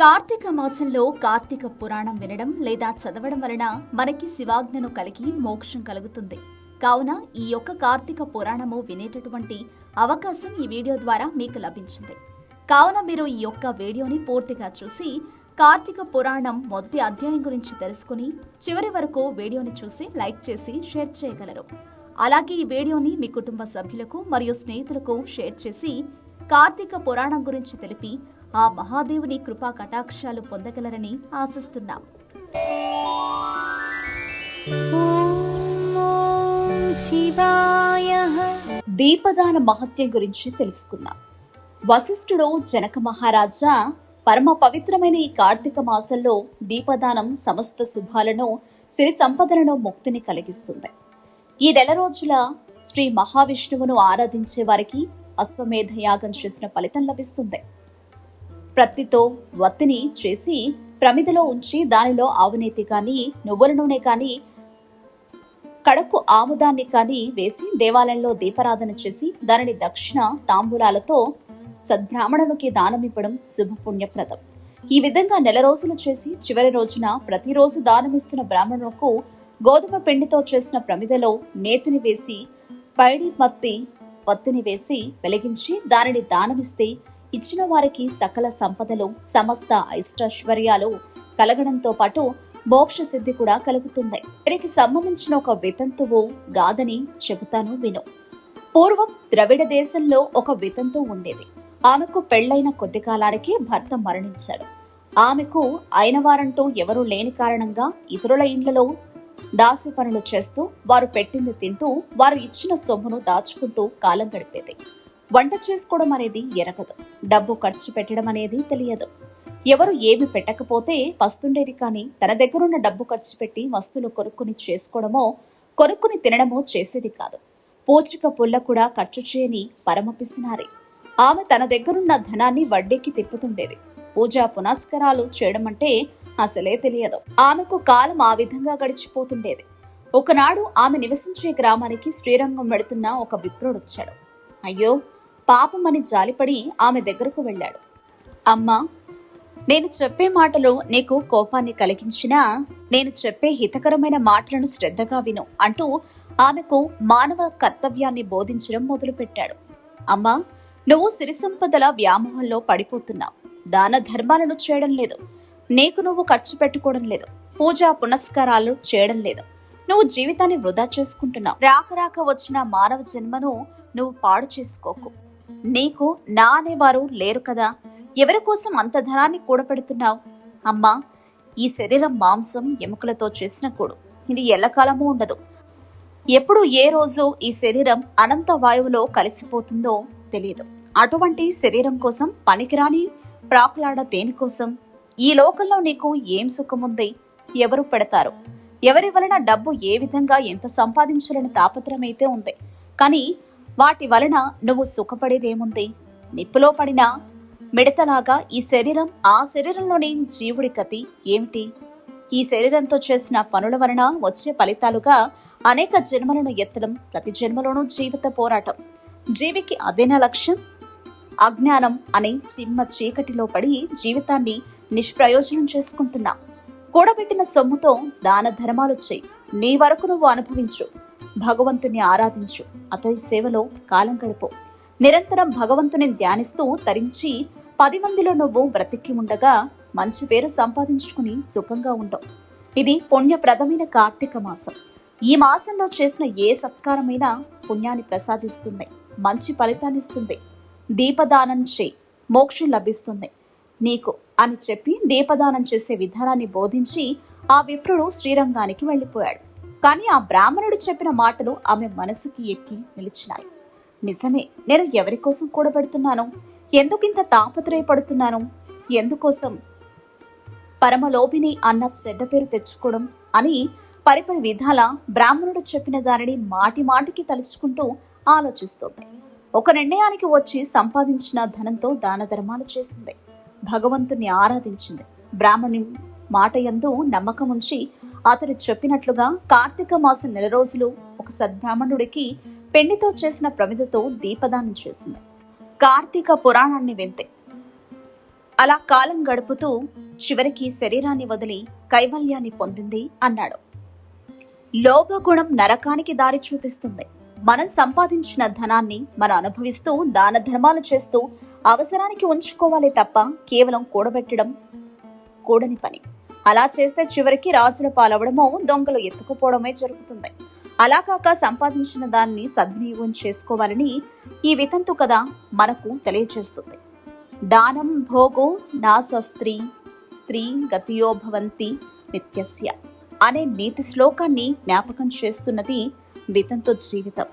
కార్తీక మాసంలో కార్తీక పురాణం వినడం లేదా చదవడం వలన మనకి శివాజ్ఞను కలిగి మోక్షం కలుగుతుంది. కావున ఈ యొక్క కార్తీక పురాణము వినేటటువంటి అవకాశం ఈ వీడియో ద్వారా మీకు లభించింది. కావున మీరు ఈ యొక్క వీడియోని పూర్తిగా చూసి కార్తీక పురాణం మొదటి అధ్యాయం గురించి తెలుసుకుని చివరి వరకు వీడియోని చూసి లైక్ చేసి షేర్ చేయగలరు. అలాగే ఈ వీడియోని మీ కుటుంబ సభ్యులకు మరియు స్నేహితులకు షేర్ చేసి కార్తీక పురాణం గురించి తెలిపి ఆ మహాదేవుని కృపా కటాక్షాలు పొందగలరని ఆశిస్తున్నాం. దీపదాన మహత్యం గురించి తెలుసుకున్నాం వశిష్ఠుడు జనక మహారాజా పరమ పవిత్రమైన ఈ కార్తీక మాసంలో దీపదానం సమస్త శుభాలను సిరి సంపదలను ముక్తిని కలిగిస్తుంది. ఈ నెల రోజుల శ్రీ మహావిష్ణువును ఆరాధించే వారికి అశ్వమేధ యాగం చేసిన ఫలితం లభిస్తుంది. ప్రత్తితో వత్తిని చేసి ప్రమిదలో ఉంచి దానిలో ఆవునేతి కానీ నువ్వుల నూనె కానీ కడకు ఆముదాన్ని కానీ వేసి దేవాలయంలో దీపారాధన చేసి దానిని దక్షిణ తాంబూలాలతో సద్బ్రాహ్మణునికి దానమివ్వడం శుభపుణ్యప్రదం. ఈ విధంగా నెల రోజులు చేసి చివరి రోజున ప్రతిరోజు దానమిస్తున్న బ్రాహ్మణులకు గోధుమ పిండితో చేసిన ప్రమిదలో నేతిని వేసి పైడి మత్తి వత్తిని వేసి వెలిగించి దానిని దానమిస్తే ఇచ్చిన వారికి సకల సంపదలు సమస్త ఐష్టైశ్వర్యాలు కలగడంతో పాటు మోక్ష సిద్ధి కూడా కలుగుతుంది. వీరికి సంబంధించిన ఒక వితంతువు గాథని చెబుతాను విను. పూర్వం ద్రవిడ దేశంలో ఒక వితంతు ఉండేది. ఆమెకు పెళ్ళైన కొద్ది కాలానికి భర్త మరణించాడు. ఆమెకు అయిన వారంటూ ఎవరూ లేని కారణంగా ఇతరుల ఇండ్లలో దాసి పనులు చేస్తూ వారు పెట్టింది తింటూ వారు ఇచ్చిన సొమ్మును దాచుకుంటూ కాలం గడిపేది. వంట చేసుకోవడం అనేది ఎరగదు. డబ్బు ఖర్చు పెట్టడం అనేది తెలియదు. ఎవరు ఏమి పెట్టకపోతే వస్తుండేది కానీ తన దగ్గరున్న డబ్బు ఖర్చు పెట్టి వస్తువులు కొనుక్కుని చేసుకోవడమో కొనుక్కుని తినడమో చేసేది కాదు. పూచిక పుల్ల కూడా ఖర్చు చేయని పరమపిసినారి ఆమె తన దగ్గరున్న ధనాన్ని వడ్డీకి తిప్పుతుండేది. పూజా పునస్కారాలు చేయడం అంటే అసలే తెలియదు. ఆమెకు కాలం ఆ విధంగా గడిచిపోతుండేది. ఒకనాడు ఆమె నివసించే గ్రామానికి శ్రీరంగం వెళుతున్న ఒక విప్రుడొచ్చాడు. అయ్యో పాపమని జాలిపడి ఆమె దగ్గరకు వెళ్ళాడు. అమ్మా నేను చెప్పే మాటలు నీకు కోపాన్ని కలిగించినా నేను చెప్పే హితకరమైన మాటలను శ్రద్ధగా విను అంటూ ఆమెకు మానవ కర్తవ్యాన్ని బోధించడం మొదలుపెట్టాడు. అమ్మా నువ్వు సిరి సంపదల వ్యామోహంలో పడిపోతున్నావు. దాన ధర్మాలను చేయడం లేదు. నీకు నువ్వు ఖర్చు పెట్టుకోవడం లేదు. పూజా పునస్కారాలు చేయడం లేదు. నువ్వు జీవితాన్ని వృధా చేసుకుంటున్నావు. రాక రాక వచ్చిన మానవ జన్మను నువ్వు పాడు చేసుకోకు. నీకు నా అనేవారు లేరు కదా. ఎవరి కోసం అంత ధనాన్ని కూడపెడుతున్నావు అమ్మా ఈ శరీరం మాంసం ఎముకలతో చేసిన కూడు. ఇది ఎల్లకాలము ఉండదు. ఎప్పుడు ఏ రోజు ఈ శరీరం అనంత వాయువులో కలిసిపోతుందో తెలియదు అటువంటి శరీరం కోసం పనికిరాని ప్రాకులాడ దేనికోసం? ఈ లోకంలో నీకు ఏం సుఖముంది? ఎవరు పెడతారు? ఎవరి వలన డబ్బు ఏ విధంగా ఎంత సంపాదించాలని తాపత్రమైతే ఉంది? కానీ వాటి వలన నువ్వు సుఖపడేదేముంది? నిప్పులో పడిన మిడతలాగా ఈ శరీరం ఆ శరీరంలోని జీవుడి కతి ఏమిటి? ఈ శరీరంతో చేసిన పనుల వలన వచ్చే ఫలితాలుగా అనేక జన్మలను ఎత్తడం ప్రతి జన్మలోనూ జీవిత పోరాటం. జీవికి అదేనా లక్ష్యం? అజ్ఞానం అనే చిమ్మ చీకటిలో పడి జీవితాన్ని నిష్ప్రయోజనం చేసుకుంటున్నా. కూడబెట్టిన సొమ్ముతో దాన ధర్మాలు చేయి. నీ వరకు నువ్వు అనుభవించు. భగవంతుని ఆరాధించు. అతని సేవలో కాలం గడుపు. నిరంతరం భగవంతుని ధ్యానిస్తూ తరించి పది మందిలో నువ్వు బ్రతికి ఉండగా మంచి పేరు సంపాదించుకుని సుఖంగా ఉండవు ఇది పుణ్యప్రదమైన కార్తీక మాసం. ఈ మాసంలో చేసిన ఏ సత్కారమైనా పుణ్యాన్ని ప్రసాదిస్తుంది. మంచి ఫలితాన్ని ఇస్తుంది. దీపదానం చేయి. మోక్షం లభిస్తుంది. నీకు అని చెప్పి దీపదానం చేసే విధానాన్ని బోధించి ఆ విప్రుడు శ్రీరంగానికి వెళ్ళిపోయాడు. కానీ ఆ బ్రాహ్మణుడు చెప్పిన మాటలు ఆమె మనసుకి ఎక్కి నిలిచినాయి. నిజమే నేను ఎవరి కోసం కూడబెడుతున్నాను? ఎందుకింత తాపత్రయపడుతున్నాను? ఎందుకోసం? పరమలోభిని అన్న చెడ్డ పేరు తెచ్చుకోవడం అని పరిపరి విధాల బ్రాహ్మణుడు చెప్పిన దానిని మాటి మాటికి తలుచుకుంటూ ఆలోచిస్తోంది. ఒక నిర్ణయానికి వచ్చి సంపాదించిన ధనంతో దాన ధర్మాలు చేసింది. భగవంతుని ఆరాధించింది. బ్రాహ్మణి మాట యందు నమ్మకం ఉంచి అతడు చెప్పినట్లుగా కార్తీక మాసం నెల రోజులు ఒక సద్బ్రాహ్మణుడికి పెండితో చేసిన ప్రమిదతో దీపదానం చేసింది. కార్తీక పురాణాన్ని వింతే. అలా కాలం గడుపుతూ చివరికి శరీరాన్ని వదిలి కైవల్యాన్ని పొందింది అన్నాడు. లోభగుణం నరకానికి దారి చూపిస్తుంది. మనం సంపాదించిన ధనాన్ని మనం అనుభవిస్తూ దాన ధర్మాలు చేస్తూ అవసరానికి ఉంచుకోవాలి తప్ప కేవలం కూడబెట్టడం కూడని పని. అలా చేస్తే చివరికి రాజుల పాలవడమో దొంగలు ఎత్తుకుపోవడమే జరుగుతుంది. అలా కాక సంపాదించిన దాన్ని సద్వినియోగం చేసుకోవాలని ఈ వితంతు కథ మనకు తెలియజేస్తుంది దానం భోగో నాస స్త్రీ స్త్రీ గతియోభవంతి నిత్యస్య అనే నీతి శ్లోకాన్ని జ్ఞాపకం చేస్తున్నది వితంతు జీవితం.